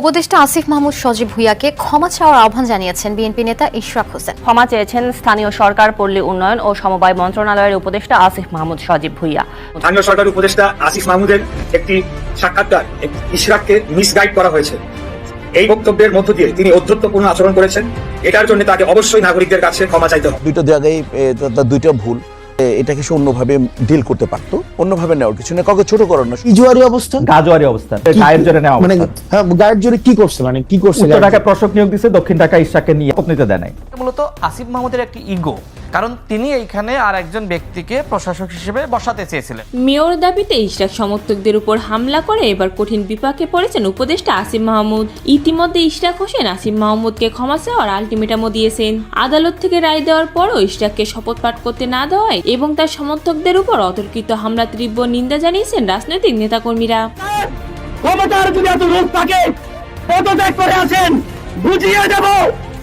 উপদেষ্টা আসিফ মাহমুদ সজীব ভুইয়াকে ক্ষমা চাওয়ার আহ্বান জানিয়েছেন বিএনপি নেতা ইশরাক হোসেন। ক্ষমা চেয়েছেন স্থানীয় সরকার পল্লী উন্নয়ন ও সমবায় মন্ত্রণালয়ের উপদেষ্টা আসিফ মাহমুদ সজীব ভুইয়া। স্থানীয় সরকার উপদেষ্টা আসিফ মাহমুদের একটি সাক্ষাৎকার ইশরাককে মিসগাইড করা হয়েছে। এই বক্তব্যের মধ্য দিয়ে তিনি অধ্যত্বপূর্ণ আচরণ করেছেন। এটার জন্য তাকে অবশ্যই নাগরিকদের কাছে ক্ষমা চাইতে হবে। দুইটা জায়গায় দুইটা ভুল। এটাকে সে অন্যভাবে ডিল করতে পারতো অন্যভাবে নেওয়ার কিছু না কাউকে ছোট করার না ইজুয়ারি অবস্থা? গাজুয়ারি অবস্থা। গায়ের জোরে নেওয়া মানে হ্যাঁ গায়ের জোরে কি করছে? মানে কি করছে? ঢাকা প্রশাসক নিয়োগ দিচ্ছে দক্ষিণ ঢাকা ইশাকে নিয়ে নিতে দেয় নাই মূলত আসিফ মাহমুদের একটি ইগো কারণ তিনি এইখানে আর একজন ব্যক্তিকে প্রশাসক হিসেবে বসাতে চেয়েছিলেন। মেয়র দাবিতে ইশরাক সমর্থকদের উপর হামলা করে এবার কঠিন বিপাকে পড়েছেন উপদেষ্টা আসিফ মাহমুদ। ইতিমধ্যে ইশরাক হোসেন আসিফ মাহমুদকে ক্ষমা চাওয়ার আলটিমেটামও দিয়েছেন। আদালত থেকে রায় দেওয়ার পরও ইশরাককে শপথ পাঠ করতে না দেওয়ায় এবং তার সমর্থকদের উপর অতর্কিত হামলা তীব্র নিন্দা জানিয়েছেন রাজনৈতিক নেতাকর্মীরা। ক্ষমতার যদি এত রূপ থাকে পদত্যাগ করে আছেন বুঝিয়ে দেব।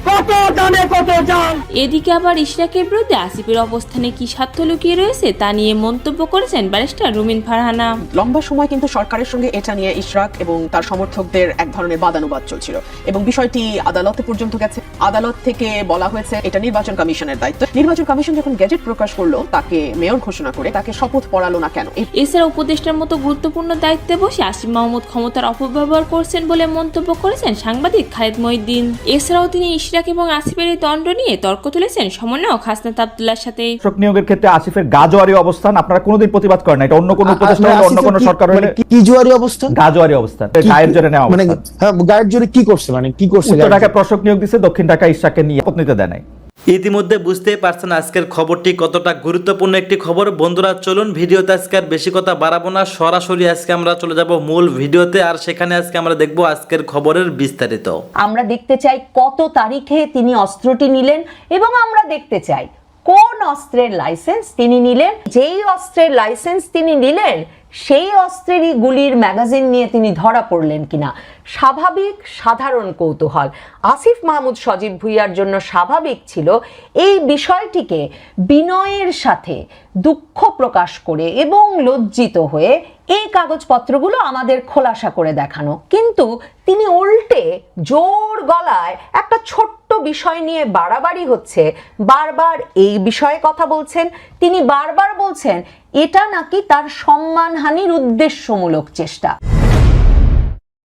কত দামে কত চাল এদিকে আবার ইশরাকের বিরুদ্ধে আসিফের অবস্থানে কি স্বার্থ লুকিয়ে রয়েছে তা নিয়ে মন্তব্য করেছেন ব্যারিস্টার রুমিন ফারহানা। লম্বা সময় কিন্তু সরকারের সঙ্গে এটা নিয়ে ইশরাক এবং তার সমর্থকদের এক ধরনের বাদানুবাদ চলছিল। এবং বিষয়টি আদালতে পর্যন্ত গেছে। আদালত থেকে বলা হয়েছে এটা নির্বাচন কমিশনের দায়িত্ব। নির্বাচন কমিশন যখন গেজেট প্রকাশ করল তাকে মেয়র ঘোষণা করে তাকে শপথ পড়ালো না কেন? এছাড়া উপদেষ্টার মতো গুরুত্বপূর্ণ দায়িত্বে বসে আসিফ মাহমুদ ক্ষমতার অপব্যবহার করছেন বলে মন্তব্য করেছেন সাংবাদিক খালেদ মহিদ্দিন এছাড়াও তিনি ইশরাক এবং আসিফের এই দণ্ড নিয়ে তর্ক তুলেছেন সমন্বয়ক হাসনাত আবদুল্লার সাথে শোক নিয়োগের ক্ষেত্রে আসিফের গাজোয়ারি অবস্থান আপনারা কোনোদিন প্রতিবাদ করেন না। এটা অন্য কোনো উপদেষ্টা মানে হলে অন্য কোনো সরকার মানে হলে কি- জোয়ারি অবস্থান? গাজোয়ারি অবস্থান। গায়ের জোরে নেওয়া মানে হ্যাঁ গায়ের জোরে কি করছে? মানে কি করছে ঢাকায় প্রশাসক নিয়োগ দিচ্ছে দক্ষিণ ঢাকায় ইশাককে নিয়ে নিতে দেয় নাই ইতিমধ্যে বুঝতেই পারছেন আজকের খবরটি কতটা গুরুত্বপূর্ণ একটি খবর। বন্ধুরা, চলুন ভিডিওতে আজকে আর বেশি কথা বাড়াবো না। সরাসরি আজকে আমরা চলে যাব মূল ভিডিওতে আর সেখানে আজকে আমরা দেখব আজকের খবরের বিস্তারিত। আমরা দেখতে চাই কত তারিখে তিনি অস্ত্রটি নিলেন এবং আমরা দেখতে চাই কোন অস্ত্রের লাইসেন্স তিনি নিলেন। যেই অস্ত্রের লাইসেন্স তিনি নিলেন সেই অস্ত্রেরই গুলির ম্যাগাজিন নিয়ে তিনি ধরা পড়লেন কিনা? স্বাভাবিক, সাধারণ কৌতূহল। আসিফ মাহমুদ সজীব ভুইয়ার জন্য স্বাভাবিক ছিল এই বিষয়টিকে বিনয়ের সাথে দুঃখ প্রকাশ করে এবং লজ্জিত হয়ে এই কাগজপত্রগুলো আমাদের খোলাসা করে দেখানো। কিন্তু তিনি উল্টে জোর গলায় একটা ছোট্ট বিষয় নিয়ে বাড়াবাড়ি হচ্ছে। বারবার এই বিষয়ে কথা বলছেন। তিনি বারবার বলছেন, এটা নাকি তার সম্মানহানির উদ্দেশ্যমূলক চেষ্টা।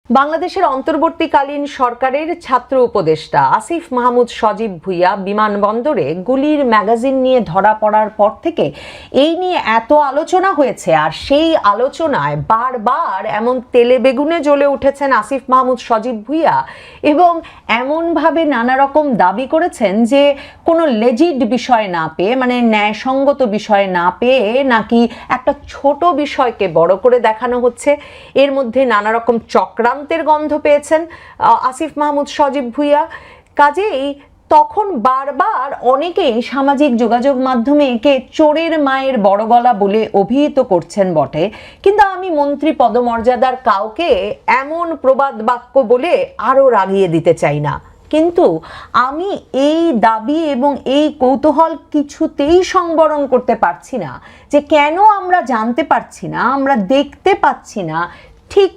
বাংলাদেশের অন্তর্বর্তীকালীন সরকারের ছাত্র উপদেষ্টা আসিফ মাহমুদ সজীব ভুইয়া বিমানবন্দরে গুলির ম্যাগাজিন নিয়ে ধরা পড়ার পর থেকে এই নিয়ে এত আলোচনা হয়েছে, আর সেই আলোচনায় বারবার এমন তেলে বেগুনে জ্বলে উঠেছেন আসিফ মাহমুদ সজীব ভুইয়া এবং এমনভাবে নানা রকম দাবি করেছেন যে কোনো লেজিড বিষয় না পেয়ে মানে ন্যায়সঙ্গত বিষয় না পেয়ে নাকি একটা ছোট বিষয়কে বড় করে দেখানো হচ্ছে। এর মধ্যে নানা রকম চক্রান্তের গন্ধ পেয়েছেন আসিফ মাহমুদ, সজীব ভুইয়া। কাজেই তখন বারবার অনেকেই সামাজিক যোগাযোগ মাধ্যমে একে চোরের মায়ের বড় গলা বলে অভিহিত করছেন বটে। কিন্তু আমি মন্ত্রী পদমর্যাদার কাউকে এমন প্রবাদ বাক্য বলে আরও রাগিয়ে দিতে চাই না। কিন্তু আমি এই দাবি এবং এই কৌতূহল কিছুতেই সংবরণ করতে পারছি না যে কেন আমরা জানতে পারছি না, আমরা দেখতে পাচ্ছি না, ঠিক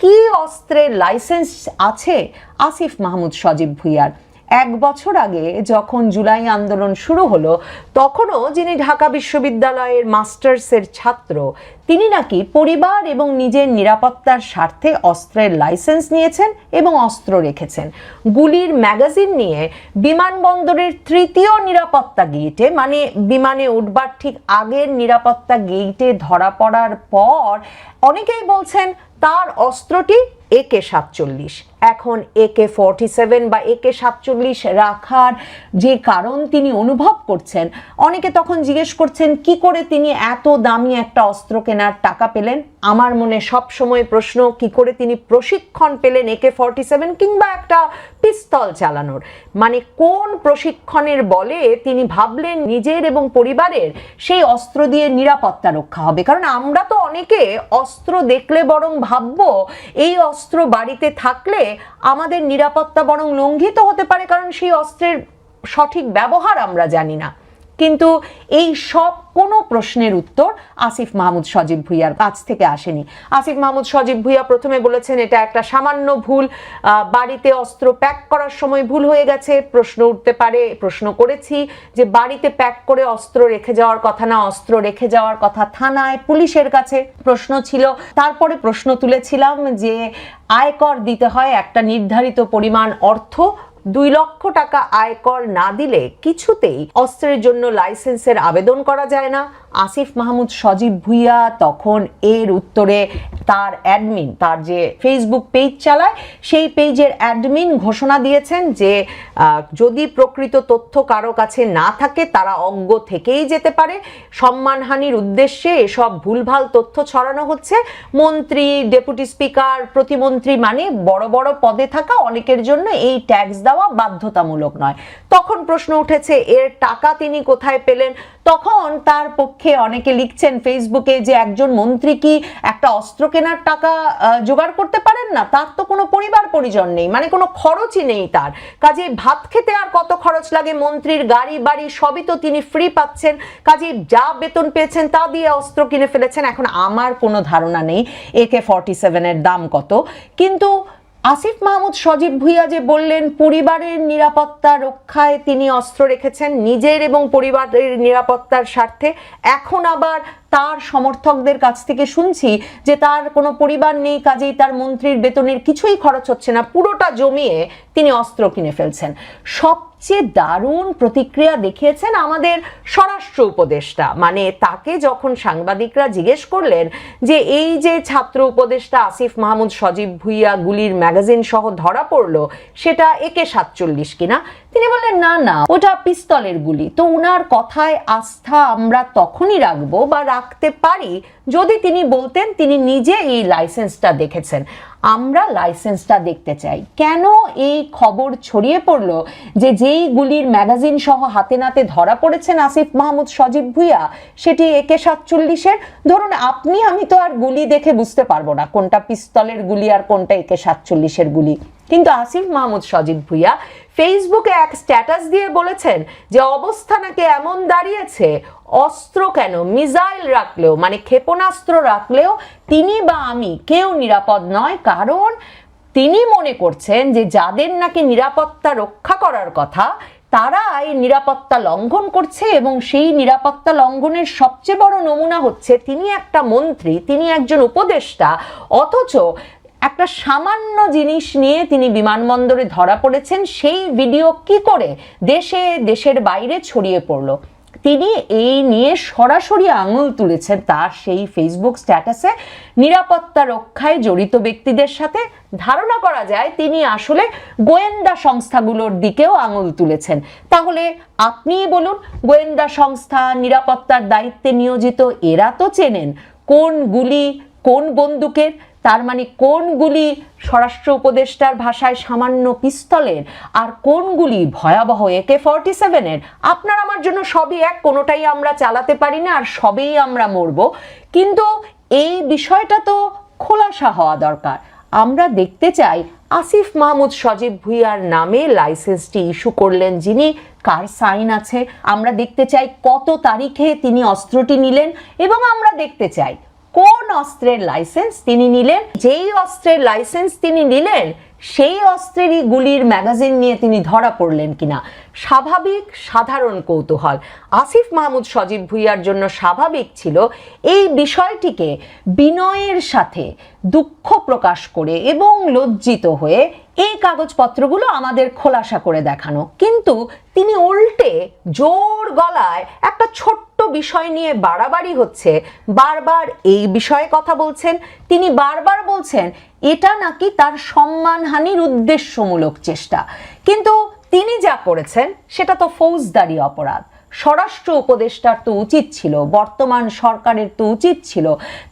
কি অস্ত্রের লাইসেন্স আছে? আসিফ মাহমুদ, সজীব ভুইয়ার। এক বছর আগে যখন জুলাই আন্দোলন শুরু হলো, তখনও যিনি ঢাকা বিশ্ববিদ্যালয়ের মাস্টার্সের ছাত্র, তিনি নাকি পরিবার এবং নিজের নিরাপত্তার স্বার্থে অস্ত্রের লাইসেন্স নিয়েছেন এবং অস্ত্র রেখেছেন। গুলির ম্যাগাজিন নিয়ে বিমানবন্দরের তৃতীয় নিরাপত্তা গেটে মানে বিমানে উঠবার ঠিক আগের নিরাপত্তা গেটে ধরা পড়ার পর অনেকেই বলছেন তার অস্ত্রটি একে সাতচল্লিশ। এখন একে ফর্টি সেভেন বা একে সাতচল্লিশ রাখার যে কারণ তিনি অনুভব করছেন, অনেকে তখন জিজ্ঞেস করছেন, কি করে তিনি এত দামি একটা অস্ত্র কেনার টাকা পেলেন? আমার মনে সব সময় প্রশ্ন, কি করে তিনি প্রশিক্ষণ পেলেন একে ফর্টি সেভেন কিংবা একটা পিস্তল চালানোর? মানে কোন প্রশিক্ষণের বলে তিনি ভাবলেন নিজের এবং পরিবারের সেই অস্ত্র দিয়ে নিরাপত্তা রক্ষা হবে? কারণ আমরা তো অনেকে অস্ত্র দেখলে বরং ভাববো, এই অস্ত্র বাড়িতে থাকলে আমাদের নিরাপত্তা বরং লঙ্ঘিত হতে পারে কারণ সেই অস্ত্রের সঠিক ব্যবহার আমরা জানি না। কিন্তু এই সব কোনো প্রশ্নের উত্তর আসিফ মাহমুদ সজীব ভুইয়ার কাছ থেকে আসেনি। আসিফ মাহমুদ সজীব ভুইয়া প্রথমে বলেছেন, এটা একটা সামান্য ভুল। বাড়িতে অস্ত্র প্যাক করার সময় ভুল হয়ে গেছে। প্রশ্ন উঠতে পারে, প্রশ্ন করেছি যে বাড়িতে প্যাক করে অস্ত্র রেখে যাওয়ার কথা না, অস্ত্র রেখে যাওয়ার কথা থানায় পুলিশের কাছে প্রশ্ন ছিল। তারপরে প্রশ্ন তুলেছিলাম যে আয়কর দিতে হয় একটা নির্ধারিত পরিমাণ অর্থ দুই লক্ষ টাকা আয়কর না দিলে কিছুতেই অস্ত্রের জন্য লাইসেন্সের আবেদন করা যায় না। আসিফ মাহমুদ সজীব ভুইয়া তখন এর উত্তরে তার অ্যাডমিন তার যে ফেসবুক পেজ চালায়, সেই পেজের অ্যাডমিন ঘোষণা দিয়েছেন যে যদি প্রকৃত তথ্য কারও কাছে না থাকে, তারা অজ্ঞ থেকেই যেতে পারে। সম্মানহানির উদ্দেশ্যে এসব ভুলভাল তথ্য ছড়ানো হচ্ছে। মন্ত্রী ডেপুটি স্পিকার প্রতিমন্ত্রী মানে বড় বড় পদে থাকা অনেকের জন্য এই ট্যাক্স দেওয়া বাধ্যতামূলক নয়। তখন প্রশ্ন উঠেছে, এর টাকা তিনি কোথায় পেলেন? তখন তার পক্ষে অনেকে লিখছেন ফেসবুকে যে একজন মন্ত্রী কি একটা অস্ত্র কেনার টাকা জোগাড় করতে পারেন না? তার তো কোনো পরিবার পরিজন নেই মানে কোনো খরচই নেই তার। কাজে ভাত খেতে আর কত খরচ লাগে? মন্ত্রীর গাড়ি, বাড়ি সবই তো তিনি ফ্রি পাচ্ছেন। কাজে যা বেতন পেয়েছেন তা দিয়ে অস্ত্র কিনে ফেলেছেন। এখন আমার কোনো ধারণা নেই। একে ফর্টি সেভেনের দাম কত? কিন্তু আসিফ মাহমুদ, সজীব ভুইয়া যে বললেন, পরিবারের নিরাপত্তা রক্ষায় তিনি অস্ত্র রেখেছেন, নিজের এবং পরিবারের নিরাপত্তার স্বার্থে। এখন আবার তার সমর্থকদের কাছ থেকে শুনছি যে তার কোনো পরিবার নেই, কাজেই তার মন্ত্রীর বেতনের কিছুই খরচ হচ্ছে না, পুরোটা জমিয়ে তিনি অস্ত্র কিনে ফেলছেন। সবচেয়ে দারুণ প্রতিক্রিয়া দেখিয়েছেন আমাদের স্বরাষ্ট্র উপদেষ্টা। মানে তাকে যখন সাংবাদিকরা জিজ্ঞেস করলেন যে এই যে ছাত্র উপদেষ্টা আসিফ মাহমুদ সজীব ভুইয়া গুলির ম্যাগাজিন সহ ধরা পড়ল, সেটা একে সাতচল্লিশ কিনা? তিনি বললেন, না না, ওটা পিস্তলের গুলি। তো উনার কথায় আস্থা আমরা তখনই রাখব বা রাখতে পারি যদি তিনি বলতেন তিনি নিজে এই লাইসেন্সটা দেখেছেন। আমরা লাইসেন্সটা দেখতে চাই। কেন এই খবর ছড়িয়ে পড়ল যে যেই গুলির ম্যাগাজিন সহ হাতে নাতে ধরা পড়েছেন আসিফ মাহমুদ, সজীব ভুইয়া, সেটি একে সাতচল্লিশের? ধরুন, আপনি, আমি তো আর গুলি দেখে বুঝতে পারব না কোনটা পিস্তলের গুলি আর কোনটা একে সাতচল্লিশের গুলি। কিন্তু আসিফ মাহমুদ, সজীব ভুইয়া ফেসবুকে এক স্ট্যাটাস দিয়ে বলেছেন যে অবস্থা নাকি এমন দাঁড়িয়েছে, অস্ত্র কেন, মিসাইল রাখলেও মানে ক্ষেপণাস্ত্র রাখলেও তিনি বা আমি কেউ নিরাপদ নয়। কারণ তিনি মনে করছেন যে যাদের নাকি নিরাপত্তা রক্ষা করার কথা, তারা এই নিরাপত্তা লঙ্ঘন করছে এবং সেই নিরাপত্তা লঙ্ঘনের সবচেয়ে বড় নমুনা হচ্ছে তিনি একটা মন্ত্রী, তিনি একজন উপদেষ্টা, অথচ একটা সামান্য জিনিস নিয়ে তিনি বিমানবন্দরে ধরা পড়েছেন, সেই ভিডিও কি করে দেশে, দেশের বাইরে ছড়িয়ে পড়ল? তিনি এই নিয়ে সরাসরি আঙুল তুলেছেন তার সেই ফেসবুক স্ট্যাটাসে নিরাপত্তা রক্ষায় জড়িত ব্যক্তিদের সাথে ধারণা করা যায়, তিনি আসলে গোয়েন্দা সংস্থাগুলোর দিকেও আঙুল তুলেছেন। তাহলে আপনিই বলুন, গোয়েন্দা সংস্থা নিরাপত্তার দায়িত্বে নিয়োজিত, এরা তো চেনেন কোন গুলি কোন বন্দুকের তার মানে কোনগুলি স্বরাষ্ট্র উপদেষ্টার ভাষায় সামান্য পিস্তলের আর কোনগুলি ভয়াবহ একে ফর্টি সেভেনের আপনার আমার জন্য সবই এক, কোনোটাই আমরা চালাতে পারি না আর সবেই আমরা মরব। কিন্তু এই বিষয়টা তো খোলাসা হওয়া দরকার। আমরা দেখতে চাই আসিফ মাহমুদ সজীব ভুইয়ার নামে লাইসেন্সটি ইস্যু করলেন যিনি, কার সাইন আছে। আমরা দেখতে চাই কত তারিখে তিনি অস্ত্রটি নিলেন এবং আমরা দেখতে চাই কোন অস্ত্রের লাইসেন্স তিনি নিলেন? যেই অস্ত্রের লাইসেন্স তিনি নিলেন, সেই অস্ত্রেরই গুলির ম্যাগাজিন নিয়ে তিনি ধরা পড়লেন কিনা? স্বাভাবিক সাধারণ কৌতূহল। আসিফ মাহমুদ সজীব ভুইয়ার জন্য স্বাভাবিক ছিল এই বিষয়টিকে বিনয়ের সাথে দুঃখ প্রকাশ করে এবং লজ্জিত হয়ে এই কাগজপত্রগুলো আমাদের খোলাসা করে দেখানো। কিন্তু তিনি উল্টে জোর গলায় একটা ছোট্ট বিষয় নিয়ে বাড়াবাড়ি হচ্ছে। বারবার এই বিষয়ে কথা বলছেন। তিনি বারবার বলছেন, এটা নাকি তার সম্মানহানির উদ্দেশ্যমূলক চেষ্টা। কিন্তু তিনি যা করেছেন, সেটা তো ফৌজদারি অপরাধ। স্বরাষ্ট্র উপদেষ্টার তো উচিত ছিল, বর্তমান সরকারের তো উচিত ছিল।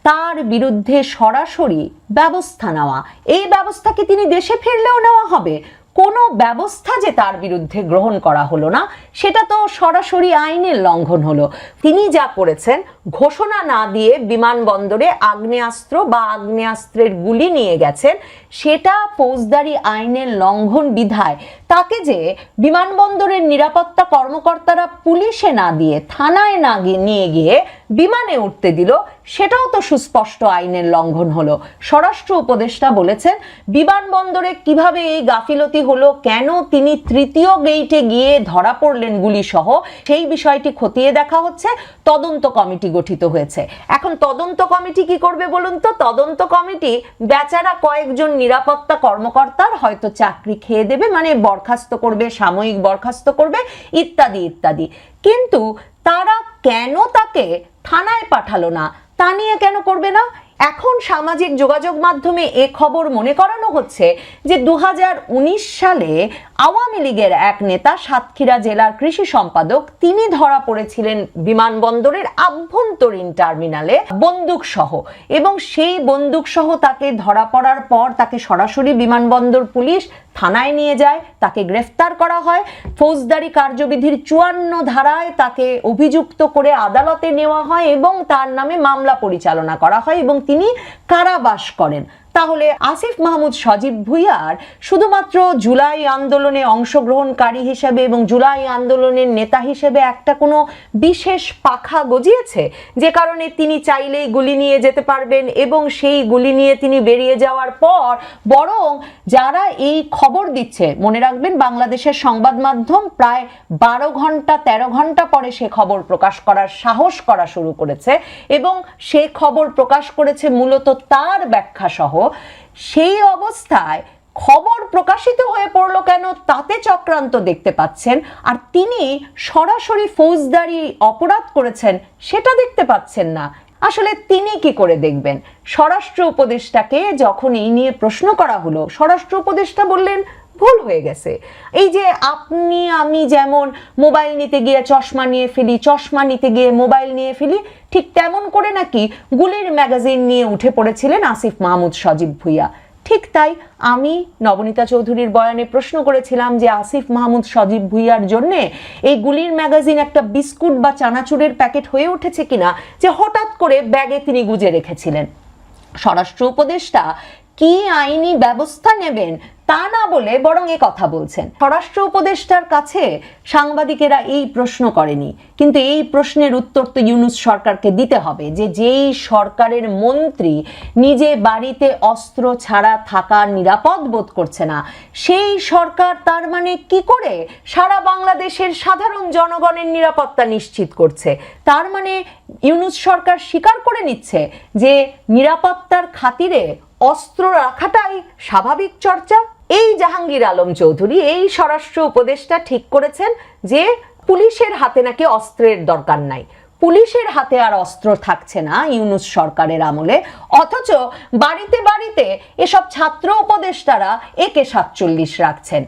তার বিরুদ্ধে সরাসরি ব্যবস্থা নেওয়া। এই ব্যবস্থা কি তিনি দেশে ফিরলেও নেওয়া হবে? কোনো ব্যবস্থা যে তার বিরুদ্ধে গ্রহণ করা হলো না, সেটা তো সরাসরি আইনের লঙ্ঘন হলো। তিনি যা করেছেন, ঘোষণা না দিয়ে বিমানবন্দরে আগ্নেয়াস্ত্র বা আগ্নেয়াস্ত্রের গুলি নিয়ে গেছেন, সেটা ফৌজদারি আইনের লঙ্ঘন বিধায়। তাকে যে বিমানবন্দরের নিরাপত্তা কর্মকর্তারা পুলিশে না দিয়ে থানায় না নিয়ে গিয়ে বিমানে উঠতে দিল, সেটাও তো সুস্পষ্ট আইনের লঙ্ঘন হলো। স্বরাষ্ট্র উপদেষ্টা বলেছেন, বিমানবন্দরে কীভাবে এই গাফিলতি হলো, কেন তিনি তৃতীয় গেইটে গিয়ে ধরা পড়লেন গুলি সহ সেই বিষয়টি খতিয়ে দেখা হচ্ছে, তদন্ত কমিটি গঠিত হয়েছে। এখন তদন্ত কমিটি কি করবে বলুন তো? তদন্ত কমিটি বেচারা কয়েকজন নিরাপত্তা কর্মকর্তার হয়তো চাকরি খেয়ে দেবে মানে বরখাস্ত করবে, সাময়িক বরখাস্ত করবে, ইত্যাদি ইত্যাদি। কিন্তু তারা কেন তাকে থানায় পাঠালো না? তা নিয়ে কেন করবে না? এখন সামাজিক যোগাযোগ মাধ্যমে এ খবর মনে করানো হচ্ছে যে দু সালে আওয়ামী লীগের এক নেতা সাতক্ষীরা জেলার কৃষি সম্পাদক, তিনি ধরা পড়েছিলেন বিমানবন্দরের আভ্যন্তরীণ টার্মিনালে বন্দুক সহ এবং সেই বন্দুক সহ তাকে ধরা পড়ার পর তাকে সরাসরি বিমানবন্দর পুলিশ থানায় নিয়ে যায়, তাকে গ্রেফতার করা হয়। ফৌজদারি কার্যবিধির চুয়ান্ন ধারায় তাকে অভিযুক্ত করে আদালতে নেওয়া হয় এবং তার নামে মামলা পরিচালনা করা হয় এবং তিনি কারাবাস করেন। তাহলে আসিফ মাহমুদ সজীব ভুইয়ার শুধুমাত্র জুলাই আন্দোলনে অংশগ্রহণকারী হিসেবে এবং জুলাই আন্দোলনের নেতা হিসেবে একটা কোনো বিশেষ পাখা গজিয়েছে? যে কারণে তিনি চাইলেই গুলি নিয়ে যেতে পারবেন এবং সেই গুলি নিয়ে তিনি বেরিয়ে যাওয়ার পর বরং যারা এই খবর দিচ্ছে, মনে রাখবেন বাংলাদেশের সংবাদ মাধ্যম প্রায় বারো ঘণ্টা, তেরো ঘণ্টা পরে সে খবর প্রকাশ করার সাহস করা শুরু করেছে এবং সে খবর প্রকাশ করেছে মূলত তার ব্যাখ্যা সহ সেই অবস্থায় খবর প্রকাশিত হয়ে পড়ল কেন? তাতে চক্রান্ত দেখতে পাচ্ছেন। আর তিনি সরাসরি ফৌজদারি অপরাধ করেছেন, সেটা দেখতে পাচ্ছেন না। আসলে তিনি কি করে দেখবেন? স্বরাষ্ট্র উপদেষ্টাকে যখন এই নিয়ে প্রশ্ন করা হলো, স্বরাষ্ট্র উপদেষ্টা বললেন ভুল হয়ে গেছে। এই যে আপনি, আমি যেমন মোবাইল নিতে গিয়ে চশমা নিয়ে ফেলি, চশমা নিতে গিয়ে মোবাইল নিয়ে ফেলি, ঠিক তেমন করে নাকি গুলির ম্যাগাজিন নিয়ে উঠে পড়েছিলেন আসিফ মাহমুদ সজীব ভুইয়া। ঠিক তাই আমি নবনীতা চৌধুরীর বয়ানে প্রশ্ন করেছিলাম যে আসিফ মাহমুদ সজীব ভুইয়ার জন্যে এই গুলির ম্যাগাজিন একটা বিস্কুট বা চানাচুরের প্যাকেট হয়ে উঠেছে কিনা, যে হঠাৎ করে ব্যাগে তিনি গুজে রেখেছিলেন। স্বরাষ্ট্র উপদেষ্টা কি আইনি ব্যবস্থা নেবেন তা না বলে বরং এ কথা বলছেন। স্বরাষ্ট্র উপদেষ্টার কাছে সাংবাদিকেরা এই প্রশ্ন করেনি। কিন্তু এই প্রশ্নের উত্তর তো ইউনুস সরকারকে দিতে হবে যে যেই সরকারের মন্ত্রী নিজে বাড়িতে অস্ত্র ছাড়া থাকা নিরাপদ বোধ করছে না, সেই সরকার তার মানে কি করে সারা বাংলাদেশের সাধারণ জনগণের নিরাপত্তা নিশ্চিত করছে? তার মানে ইউনুস সরকার স্বীকার করে নিচ্ছে যে নিরাপত্তার খাতিরে অস্ত্র রাখাটাই স্বাভাবিক চর্চা। এই জাহাঙ্গীর আলম চৌধুরী, এই স্বরাষ্ট্র উপদেষ্টা ঠিক করেছেন যে পুলিশের হাতে নাকি অস্ত্রের দরকার নাই। পুলিশের হাতে আর অস্ত্র থাকছে না ইউনুস সরকারের আমলে। অথচ বাড়িতে বাড়িতে এসব ছাত্র উপদেষ্টারা একে সাতচল্লিশ রাখছেন।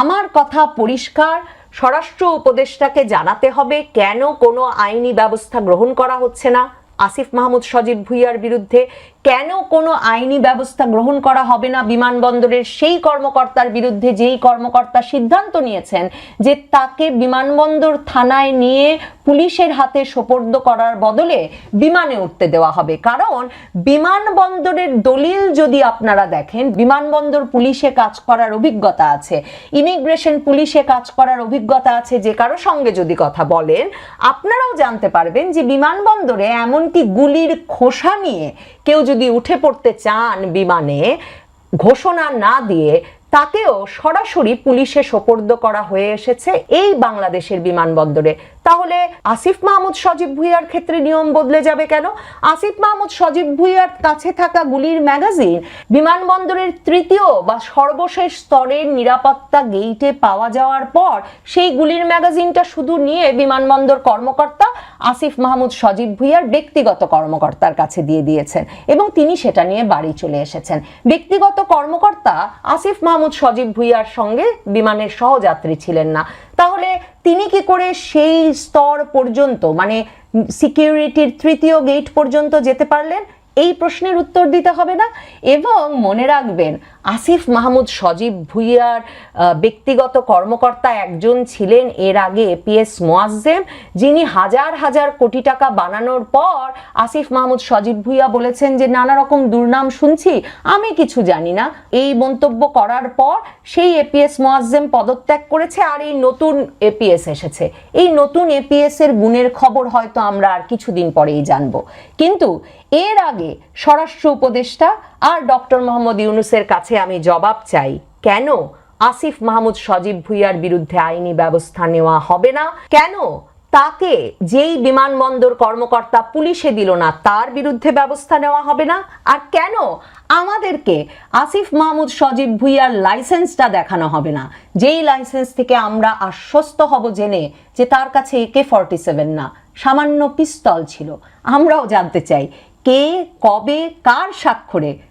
আমার কথা পরিষ্কার, স্বরাষ্ট্র উপদেষ্টাকে জানাতে হবে কেন কোনো আইনি ব্যবস্থা গ্রহণ করা হচ্ছে না। আসিফ মাহমুদ সজীব ভুইয়ার বিরুদ্ধে কেন কোনো আইনি ব্যবস্থা গ্রহণ করা হবে না? বিমানবন্দরের সেই কর্মকর্তার বিরুদ্ধে যেই কর্মকর্তা সিদ্ধান্ত নিয়েছেন যে তাকে বিমানবন্দর থানায় নিয়ে পুলিশের হাতে সোপর্দ করার বদলে বিমানে উঠতে দেওয়া হবে। কারণ বিমানবন্দরের দলিল যদি আপনারা দেখেন, বিমানবন্দর পুলিশে কাজ করার অভিজ্ঞতা আছে। ইমিগ্রেশন পুলিশে কাজ করার অভিজ্ঞতা আছে যে কারও সঙ্গে যদি কথা বলেন, আপনারাও জানতে পারবেন যে বিমানবন্দরে এমনকি গুলির খোসা নিয়ে কেউ যদি উঠে পড়তে চান বিমানে, ঘোষণা না দিয়ে তাকেও সরাসরি পুলিশে সোপর্দ করা হয়ে এসেছে এই বাংলাদেশের বিমানবন্দরে। তাহলে আসিফ মাহমুদ সজীব ভুইয়ার ক্ষেত্রে নিয়ম বদলে যাবে কেন? আসিফ মাহমুদ সজীব ভুইয়ার কাছে থাকা গুলির ম্যাগাজিন বিমানবন্দরের তৃতীয় বা সর্বশেষ স্তরের নিরাপত্তা গেইটে পাওয়া যাওয়ার পর সেই গুলির ম্যাগাজিনটা শুধু নিয়ে বিমানবন্দর কর্মকর্তা আসিফ মাহমুদ সজীব ভুইয়ার ব্যক্তিগত কর্মকর্তার কাছে দিয়ে দিয়েছেন এবং তিনি সেটা নিয়ে বাড়ি চলে এসেছেন। ব্যক্তিগত কর্মকর্তা আসিফ মাহমুদ সজীব ভুইয়ার সঙ্গে বিমানের সহযাত্রী ছিলেন না। তাহলে তিনি কি করে সেই স্তর পর্যন্ত মানে সিকিউরিটির তৃতীয় গেট পর্যন্ত যেতে পারলেন? এই প্রশ্নের উত্তর দিতে হবে না। এবং মনে রাখবেন আসিফ মাহমুদ সজীব ভুইয়ার ব্যক্তিগত কর্মকর্তা একজন ছিলেন এর আগে এপিএস মোয়াজ্জেম, যিনি হাজার হাজার কোটি টাকা বানানোর পর আসিফ মাহমুদ সজীব ভুইয়া বলেছেন যে, নানা রকম দুর্নাম শুনছি, আমি কিছু জানি না। এই মন্তব্য করার পর সেই এপিএস মোয়াজ্জেম পদত্যাগ করেছে আর এই নতুন এপিএস এসেছে। এই নতুন এপিএস এর গুণের খবর হয়তো আমরা আর কিছুদিন পরেই জানব। কিন্তু এর আগে স্বরাষ্ট্র উপদেষ্টা আর ডক্টর মোহাম্মদ ইউনুসের কাছে আমি জবাব চাই। কেন? আসিফ মাহমুদ সজীব ভুইয়ার বিরুদ্ধে আইনি ব্যবস্থা নেওয়া হবে না। কেন? তাকে যেই বিমানবন্দর কর্মকর্তা পুলিশে দিল না, তার বিরুদ্ধে ব্যবস্থা নেওয়া হবে না। আর কেন? আমাদেরকে আসিফ মাহমুদ সজীব ভুইয়ার লাইসেন্সটা দেখানো হবে না। যেই লাইসেন্স থেকে আমরা আশ্বস্ত হব জেনে যে তার কাছে কে ফর্টি সেভেন না, সামান্য পিস্তল ছিল। আমরাও জানতে চাই, কে, কবে, কার স্বাক্ষরে